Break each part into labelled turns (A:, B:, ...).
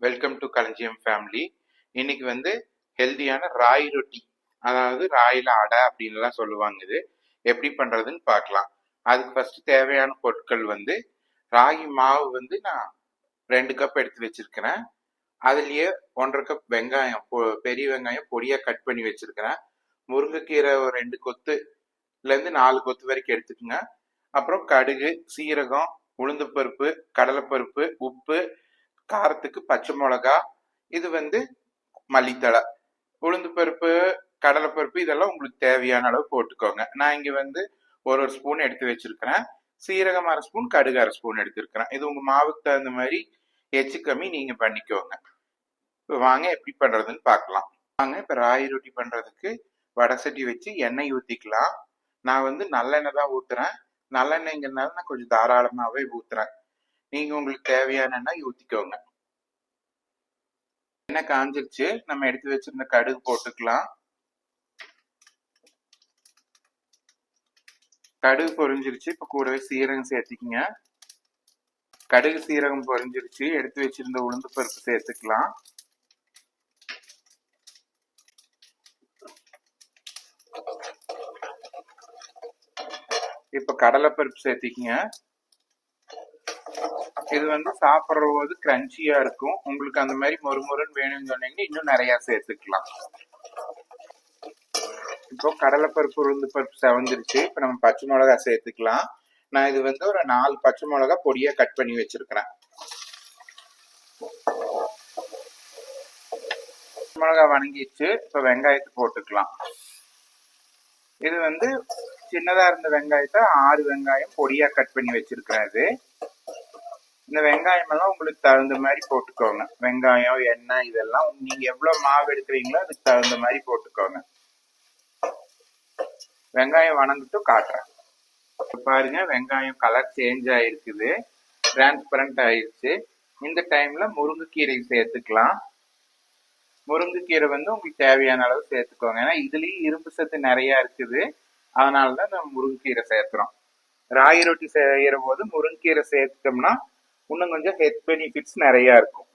A: Welcome to களஞ்சியம் family இன்னைக்கு வந்து ஹெல்தியான ராய் ரொட்டி அதாவது ராயில அடை அப்படின்லாம் சொல்லுவாங்க இது. எப்படி பண்றதுன்னு பார்க்கலாம். அதுக்கு ஃபர்ஸ்ட் தேவையான பொருட்கள் வந்து ராகி மாவு வந்து நான் ரெண்டு கப் எடுத்து வச்சிருக்கிறேன். அதுலயே ஒன்றரை கப் வெங்காயம் பொ- பெரிய வெங்காயம் பொடியா கட் பண்ணி வச்சிருக்கிறேன். முருங்கைக்கீரை ஒரு ரெண்டு கொத்துல இருந்து நாலு கொத்து வரைக்கும் எடுத்துக்கோங்க. அப்புறம் கடுகு சீரகம் உளுந்துப்பருப்பு கடலைப்பருப்பு உப்பு காரத்துக்கு பச்சை மிளகா இது வந்து மல்லித்தழை உளுந்து பருப்பு கடலைப்பருப்பு இதெல்லாம் உங்களுக்கு தேவையான அளவு போட்டுக்கோங்க. நான் இங்கே வந்து ஒரு ஒரு ஸ்பூன் எடுத்து வச்சிருக்கிறேன். சீரகம் அரை ஸ்பூன் கடுகு அரை ஸ்பூன் எடுத்திருக்கிறேன். இது உங்கள் மாவுக்கு தகுந்த மாதிரி எச்சு கம்மி நீங்கள் பண்ணிக்கோங்க. இப்போ வாங்க எப்படி பண்ணுறதுன்னு பார்க்கலாம். வாங்க இப்போ ராகி ரொட்டி பண்ணுறதுக்கு வடை சட்டி வச்சு எண்ணெய் ஊற்றிக்கலாம் நான் வந்து நல்லெண்ணெய் தான் ஊற்றுறேன் நல்லெண்ணெய்ங்கிறதுனால நான் கொஞ்சம் தாராளமாகவே ஊற்றுறேன் நீங்க உங்களுக்கு தேவையான எண்ணெய் ஊத்திக்கோங்க. எண்ணெய் காஞ்சிருச்சு. நம்ம எடுத்து வச்சிருந்த கடுகு போட்டுக்கலாம். கடுகு பொரிஞ்சிருச்சு. இப்ப கூடவே சீரகம் சேர்த்துக்கிங்க. கடுகு சீரகம் பொரிஞ்சிருச்சு. எடுத்து வச்சிருந்த உளுந்து பருப்பு சேர்த்துக்கலாம். இப்ப கடலைப்பருப்பு சேர்த்திக்கங்க. இது வந்து சாப்பிடுற போது கிரன்ச்சியா இருக்கும். உங்களுக்கு அந்த மாதிரி மொறுமொறுன்னு வேணும்னு சொன்னீங்கன்னா இன்னும் நிறைய சேர்த்துக்கலாம். இப்போ கடலைப்பருப்பு உளுந்து பருப்பு செவந்துருச்சு. இப்போ நம்ம பச்சை மிளகா சேர்த்துக்கலாம். நான் இது வந்து ஒரு நாலு பச்சை மிளகா பொடியா கட் பண்ணி வச்சிருக்கிறேன். பச்சை மிளகா வணங்கிடுச்சு. இப்போ வெங்காயத்தை போட்டுக்கலாம். இது வந்து சின்னதா இருந்த வெங்காயத்தை ஆறு வெங்காயம் பொடியா கட் பண்ணி வச்சிருக்கிறேன் இது. இந்த வெங்காயம் எல்லாம் உங்களுக்கு தகுந்த மாதிரி போட்டுக்கோங்க. வெங்காயம் எண்ணெய் இதெல்லாம் நீங்க எவ்வளவு மாவு எடுக்கிறீங்களோ அதுக்கு தகுந்த மாதிரி போட்டுக்கோங்க. வெங்காயம் வணங்கிட்டும் காட்டுறேன். பாருங்க வெங்காயம் கலர் சேஞ்ச் ஆயிருக்குது. டிரான்ஸ்பரண்ட் ஆயிருச்சு. இந்த டைம்ல முருங்கைக்கீரை சேர்த்துக்கலாம். முருங்கைக்கீரை வந்து உங்களுக்கு தேவையான அளவு சேர்த்துக்கோங்க. ஏன்னா இதுலயும் இரும்பு சத்து நிறைய இருக்குது. அதனாலதான் நம்ம முருங்கைக்கீரை சேர்க்கிறோம். ராகி ரொட்டி செய்யற போது முருங்கைக்கீரை சேர்த்துட்டோம்னா இன்னும் கொஞ்சம் ஹெல்த் பெனிஃபிட்ஸ் நிறையா இருக்கும்.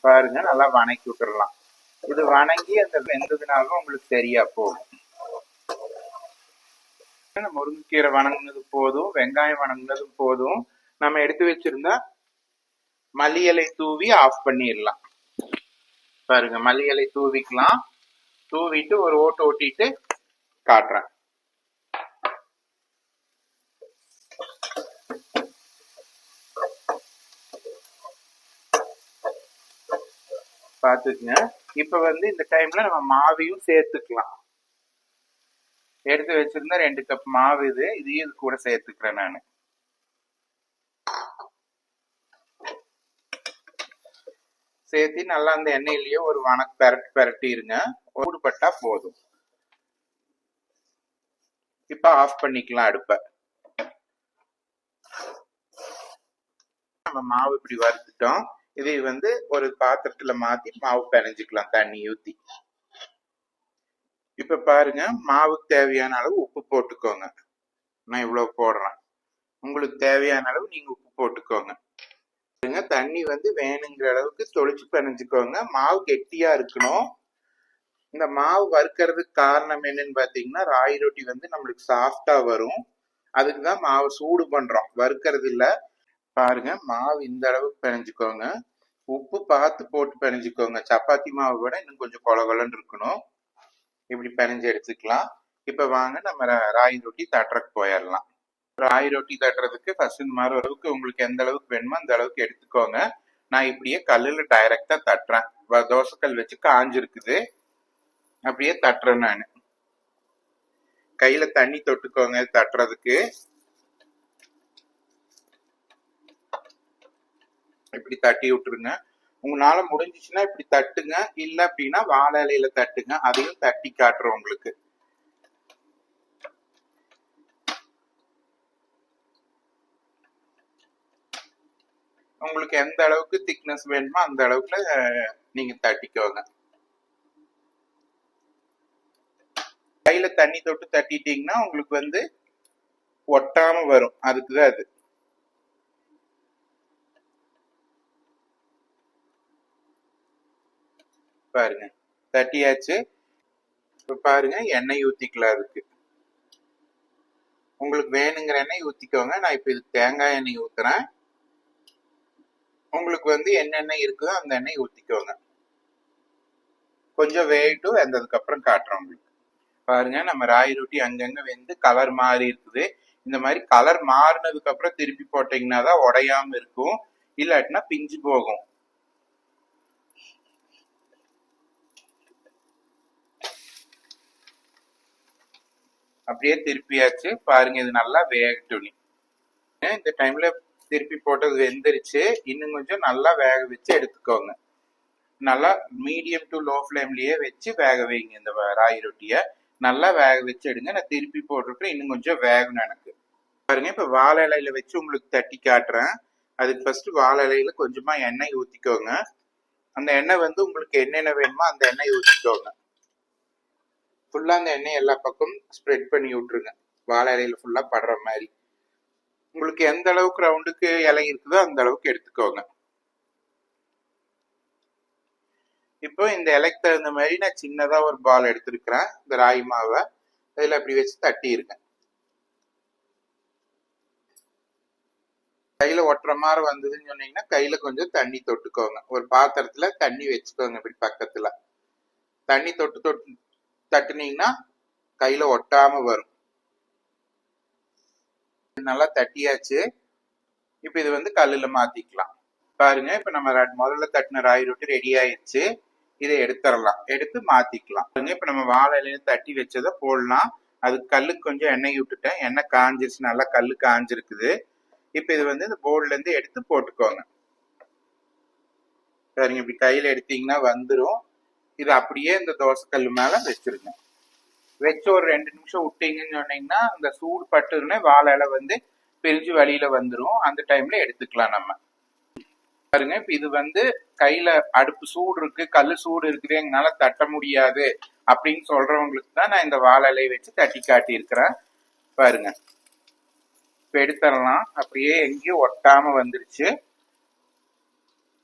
A: பாருங்க நல்லா வணக்கி விட்டுறலாம். இது வணங்கி அந்த வெந்ததுனாலும் உங்களுக்கு சரியா போகும். முருங்கைக்கீரை வணங்குனது போதும் வெங்காயம் வணங்கினதும் போதும். நம்ம எடுத்து வச்சிருந்தா மல்லி இலை தூவி ஆஃப் பண்ணிடலாம். பாருங்க மல்லி இலை தூவிக்கலாம். தூவிட்டு ஒரு ஓட்டு ஓட்டிட்டு காட்டுறேன். பார்த்துக்குங்க. இப்ப வந்து இந்த டைம்ல நம்ம மாவையும் சேர்த்துக்கலாம். எடுத்து வச்சிருந்தா ரெண்டு கப் மாவு இது இதையும் இது கூட சேர்த்துக்கிறேன் நான். சேர்த்து நல்லா அந்த எண்ணெயிலேயே ஒரு வணக்கு பெரட்டி பெரட்டிடுங்க ஊடுபட்டா போதும். இப்போ ஆஃப் பண்ணிக்கலாம் அடுப்பை. நம்ம மாவு இப்படி வறுத்துட்டோம். இதை வந்து ஒரு பாத்திரத்துல மாத்தி மாவு பிணைஞ்சுக்கலாம் தண்ணி ஊத்தி. இப்ப பாருங்க மாவுக்கு தேவையான அளவு உப்பு போட்டுக்கோங்க. நான் இவ்வளவு போடுறேன். உங்களுக்கு தேவையான அளவு நீங்க உப்பு போட்டுக்கோங்க. பாருங்க தண்ணி வந்து வேணுங்கிற அளவுக்கு தொளிச்சு பிணைஞ்சுக்கோங்க மாவு கெட்டியா இருக்கணும். இந்த மாவு வறுக்கிறதுக்கு காரணம் என்னன்னு பாத்தீங்கன்னா ராகி ரொட்டி வந்து நம்மளுக்கு சாஃப்டா வரும். அதுக்கு தான் மாவு சூடு பண்றோம். வறுக்கிறது இல்லை. பாருங்க மாவு இந்த அளவுக்கு பிணைஞ்சுக்கோங்க உப்பு பார்த்து போட்டு பிணைஞ்சுக்கோங்க சப்பாத்தி மாவு விட இன்னும் கொஞ்சம் கொல கொலன்னு இருக்கணும். இப்படி பிணைஞ்சு எடுத்துக்கலாம். இப்போ வாங்க நம்ம ரா- ராகி ரொட்டி தட்டுறதுக்கு போயிடலாம் ராகி ரொட்டி தட்டுறதுக்கு ஃபர்ஸ்ட் இந்த மாதிரி அளவுக்கு உங்களுக்கு எந்த அளவுக்கு வேணுமோ அந்த அளவுக்கு எடுத்துக்கோங்க. நான் இப்படியே கல்லில் டைரக்டா தட்டுறேன். வ- தோசைக்கல் வச்சு காஞ்சிருக்குது. அப்படியே தட்டுறேன் நான். கையில தண்ணி தொட்டுக்கோங்க தட்டுறதுக்கு. இப்படி தட்டி விட்டுருங்க. உங்களால முடிஞ்சிச்சுன்னா இப்படி தட்டுங்க. இல்ல அப்படின்னா வாழை இலையில தட்டுங்க. அதையும் தட்டி காட்டுறோம் உங்களுக்கு. உங்களுக்கு எந்த அளவுக்கு திக்னஸ் வேணுமோ அந்த அளவுக்கு நீங்க தட்டிக்கோங்க. கையில தண்ணி தொட்டு தட்டிட்டீங்கன்னா உங்களுக்கு வந்து ஒட்டாம வரும். அதுக்குதான் அது. பாருங்க. தட்டியாச்சு இப்போ பாருங்க எண்ணெய் ஊற்றிக்கலாம் அதுக்கு. உங்களுக்கு வேணுங்கிற எண்ணெய் ஊற்றிக்கோங்க நான் இப்போ இதுக்கு தேங்காய் எண்ணெய் ஊத்துறேன். உங்களுக்கு வந்து என்னென்ன இருக்குதோ அந்த எண்ணெய் ஊற்றிக்கோங்க கொஞ்சம் வேகட்டும் வெந்ததுக்கப்புறம் காட்டுறோம் உங்களுக்கு. பாருங்க நம்ம ராய் ரொட்டி அங்கங்கே வெந்து கலர் மாறி இருக்குது. இந்த மாதிரி கலர் மாறினதுக்கப்புறம் திருப்பி போட்டீங்கன்னா தான் உடையாம இருக்கும். இல்லாட்டினா பிஞ்சு போகும். அப்படியே திருப்பியாச்சு. பாருங்க இது நல்லா வேகட்டும் இந்த டைம்ல திருப்பி போட்டது வெந்துருச்சு. இன்னும் கொஞ்சம் நல்லா வேக வச்சு எடுத்துக்கோங்க. நல்லா மீடியம் டு லோ ஃப்ளேம்லயே வச்சு வேக வைங்க இந்த ராகி ரொட்டியை. நல்லா வேக வச்சு எடுங்க. நான் திருப்பி போட்டிருக்கேன். இன்னும் கொஞ்சம் வேகணும் எனக்கு. பாருங்க இப்போ வாழை இலையில வச்சு உங்களுக்கு தட்டி காட்டுறேன். அதுக்கு ஃபர்ஸ்ட் வாழை இலையில கொஞ்சமா எண்ணெய் ஊற்றிக்கோங்க அந்த எண்ணெய் வந்து உங்களுக்கு என்னென்ன வேணுமோ அந்த எண்ணெய் ஊற்றிக்கோங்க ஃபுல்லா அந்த எண்ணெய் எல்லா பக்கமும் ஸ்ப்ரெட் பண்ணி விட்டுருங்க. வாழை இலையில ஃபுல்லா படுற மாதிரி. உங்களுக்கு எந்த அளவுக்கு ரவுண்டுக்கு இலை இருக்குதோ அந்த அளவுக்கு எடுத்துக்கோங்க. இப்போ இந்த இலைக்கு தகுந்த மாதிரி நான் சின்னதா ஒரு பால் எடுத்திருக்கிறேன். இந்த ராகி மாவை அதில் அப்படி வச்சு தட்டியிருக்கேன் கையில் கையில ஒட்டுற மாதிரி வந்ததுன்னு சொன்னீங்கன்னா கையில கொஞ்சம் தண்ணி தொட்டுக்கோங்க. ஒரு பாத்திரத்துல தண்ணி வச்சுக்கோங்க இப்படி பக்கத்துல. தண்ணி தொட்டு தொட்டு தட்டுனீங்கன்னா கையில ஒட்டாம வரும். நல்லா தட்டியாச்சு. இப்போ இது வந்து கல்லுல மாத்திக்கலாம். பாருங்க இப்ப நம்ம முதல்ல தட்டின ராய் ரொட்டி ரெடி ஆயிடுச்சு இதை எடுத்துடலாம். எடுத்து மாத்திக்கலாம். பாருங்க இப்ப நம்ம வாழை இலையில தட்டி வச்சதை போடலாம். அது கல்லுக்கு கொஞ்சம் எண்ணெய் விட்டுட்டேன். எண்ணெய் காஞ்சிருச்சு. நல்லா கல் காஞ்சிருக்குது. இப்ப இது வந்து இந்த போர்டுலேருந்து எடுத்து போட்டுக்கோங்க. பாருங்க இப்படி கையில எடுத்தீங்கன்னா வந்துடும் இது அப்படியே இந்த தோசைக்கல் மேலே மேல வச்சிருங்க. வச்சு ஒரு ரெண்டு நிமிஷம் விட்டீங்கன்னு சொன்னீங்கன்னா அந்த சூடு பட்டுன்னு வாழை வந்து பிரிஞ்சு வழியில வந்துடும் அந்த டைம்ல எடுத்துக்கலாம் நம்ம. பாருங்க இப்ப இது வந்து கையில அடுப்பு சூடு இருக்கு கல் சூடு இருக்குது எங்களால தட்ட முடியாது அப்படின்னு சொல்றவங்களுக்கு தான் நான் இந்த வாழை இலையை வச்சு தட்டி காட்டி இருக்கிறேன் பாருங்க. இப்ப எடுத்துடலாம். அப்படியே எங்கேயும் ஒட்டாம வந்துருச்சு.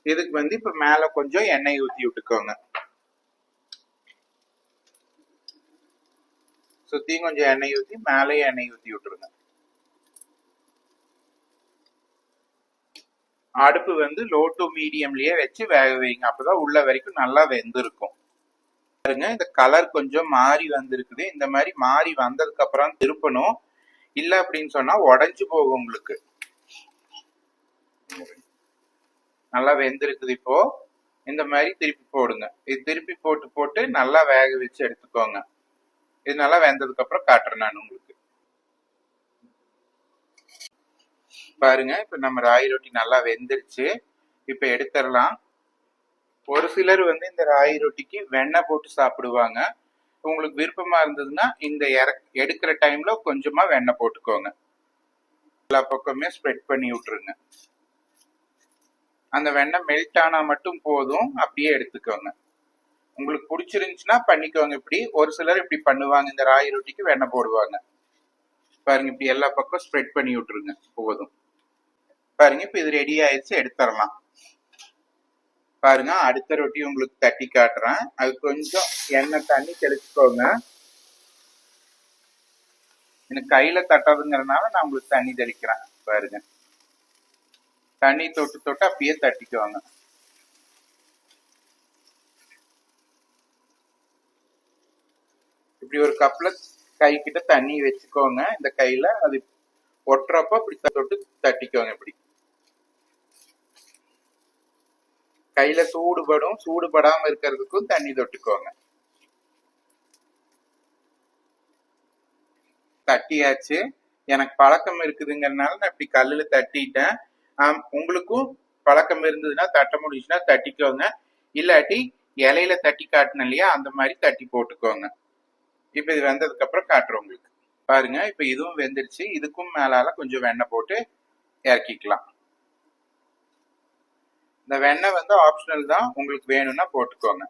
A: இதுக்கு வந்து இப்ப மேல கொஞ்சம் எண்ணெய் ஊத்தி விட்டுக்கோங்க. சுத்தியும் கொஞ்சம் எண்ணெய் ஊத்தி மேலேயும் எண்ணெய் ஊத்தி விட்டுருங்க. அடுப்பு வந்து லோ டு மீடியம்லயே வச்சு வேக வைங்க. அப்பதான் உள்ள வரைக்கும் நல்லா வெந்திருக்கும். பாருங்க இந்த கலர் கொஞ்சம் மாறி வந்திருக்குது. இந்த மாதிரி மாறி வந்ததுக்கு அப்புறம் திருப்பணும். இல்ல அப்படின்னு சொன்னா உடஞ்சு போகும் உங்களுக்கு. நல்லா வெந்திருக்குது இப்போ. இந்த மாதிரி திருப்பி போடுங்க. இது திருப்பி போட்டு போட்டு நல்லா வேக வச்சு எடுத்துக்கோங்க. இது நல்லா வெந்ததுக்கு அப்புறம் காட்டுறேன் நான் உங்களுக்கு. பாருங்க இப்ப நம்ம ராகி ரொட்டி நல்லா வெந்துருச்சு. இப்ப எடுத்துடலாம். ஒரு சிலர் வந்து இந்த ராகி ரொட்டிக்கு வெண்ணெய் போட்டு சாப்பிடுவாங்க. உங்களுக்கு விருப்பமா இருந்ததுன்னா இந்த இற- எடுக்கிற டைம்ல கொஞ்சமா வெண்ணெய் போட்டுக்கோங்க. எல்லா பக்கமே ஸ்ப்ரெட் பண்ணி விட்டுருங்க. அந்த வெண்ணெய் மெல்ட் ஆனா மட்டும் போதும் அப்படியே எடுத்துக்கோங்க. உங்களுக்கு பிடிச்சிருந்துச்சுன்னா பண்ணிக்கோங்க. இப்படி ஒரு சிலர் இப்படி பண்ணுவாங்க. இந்த ராகி ரொட்டிக்கு வெண்ணெய் போடுவாங்க. பாருங்க இப்படி எல்லா பக்கம் ஸ்ப்ரெட் பண்ணி விட்டுருங்க. போதும். பாருங்க இப்போ இது ரெடி ஆயிடுச்சு எடுத்துடலாம். பாருங்க அடுத்த ரொட்டி உங்களுக்கு தட்டி காட்டுறேன். அது கொஞ்சம் எண்ணெய் தண்ணி தெளிச்சுக்கோங்க. எனக்கு கையில தட்டுறதுங்கிறதுனால நான் உங்களுக்கு தண்ணி தெளிக்கிறேன். பாருங்க. தண்ணி தொட்டு தொட்டு அப்படியே தட்டிக்குவாங்க. இப்படி ஒரு கப்ல கை கிட்ட தண்ணி வச்சுக்கோங்க. இந்த கையில அது ஒட்டுறப்ப இப்படி தொட்டு தட்டிக்கோங்க இப்படி. கையில சூடுபடும் சூடுபடாம இருக்கிறதுக்கும் தண்ணி தொட்டுக்கோங்க. தட்டியாச்சு. எனக்கு பழக்கம் இருக்குதுங்கிறதுனால நான் இப்படி கல்லுல தட்டிட்டேன். ஆஹ் உங்களுக்கும் பழக்கம் இருந்ததுன்னா தட்ட முடிஞ்சுன்னா தட்டிக்கோங்க. இல்லாட்டி இலையில தட்டி காட்டின இல்லையா அந்த மாதிரி தட்டி போட்டுக்கோங்க. இப்போ இது வெந்ததுக்கு அப்புறம் காட்டுறோம் உங்களுக்கு. பாருங்க இப்போ இதுவும் வெந்துருச்சு. இதுக்கும் மேலால கொஞ்சம் வெண்ணெய் போட்டு இறக்கிக்கலாம். இந்த வெண்ணெய் வந்து ஆப்ஷனல் தான். உங்களுக்கு வேணும்னா போட்டுக்கோங்க.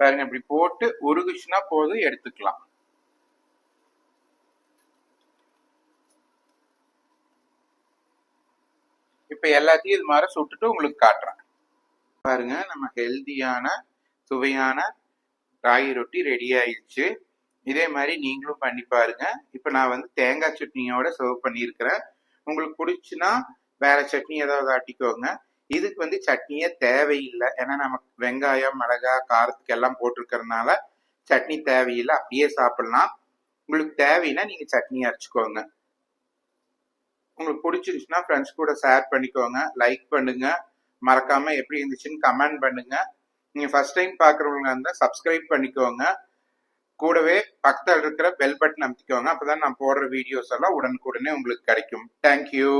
A: பாருங்க இப்படி போட்டு உருகுச்சுன்னா போதும் எடுத்துக்கலாம். இப்போ எல்லாத்தையும் இது மாதிரி சுட்டுட்டு உங்களுக்கு காட்டுறேன். பாருங்க நம்ம ஹெல்தியான சுவையான ராகி ரொட்டி ரெடி ஆயிடுச்சு. இதே மாதிரி நீங்களும் பண்ணி பாருங்க. இப்போ நான் வந்து தேங்காய் சட்னியோட சர்வ் பண்ணியிருக்கிறேன். உங்களுக்கு பிடிச்சுன்னா வேற சட்னி ஏதாவது ஆட்டிக்கோங்க. இதுக்கு வந்து சட்னியே தேவையில்லை. ஏன்னா நமக்கு வெங்காயம் மிளகா காரத்துக்கு எல்லாம் போட்டிருக்கிறதுனால சட்னி தேவையில்லை. அப்படியே சாப்பிடலாம். உங்களுக்கு தேவைன்னா நீங்க சட்னி அரைச்சிக்கோங்க. உங்களுக்கு பிடிச்சிருந்துச்சுன்னா ஃப்ரெண்ட்ஸ் கூட ஷேர் பண்ணிக்கோங்க. லைக் பண்ணுங்க. மறக்காம எப்படி இருந்துச்சுன்னு கமெண்ட் பண்ணுங்க. நீங்க ஃபர்ஸ்ட் டைம் பாக்குறவங்க இருந்தா சப்ஸ்கிரைப் பண்ணிக்கோங்க. கூடவே பக்கத்தில் இருக்கிற பெல் பட்டன் அமைத்திக்கோங்க. அப்பதான் நான் போடுற வீடியோஸ் எல்லாம் உடனுக்குடனே உங்களுக்கு கிடைக்கும். தேங்க்யூ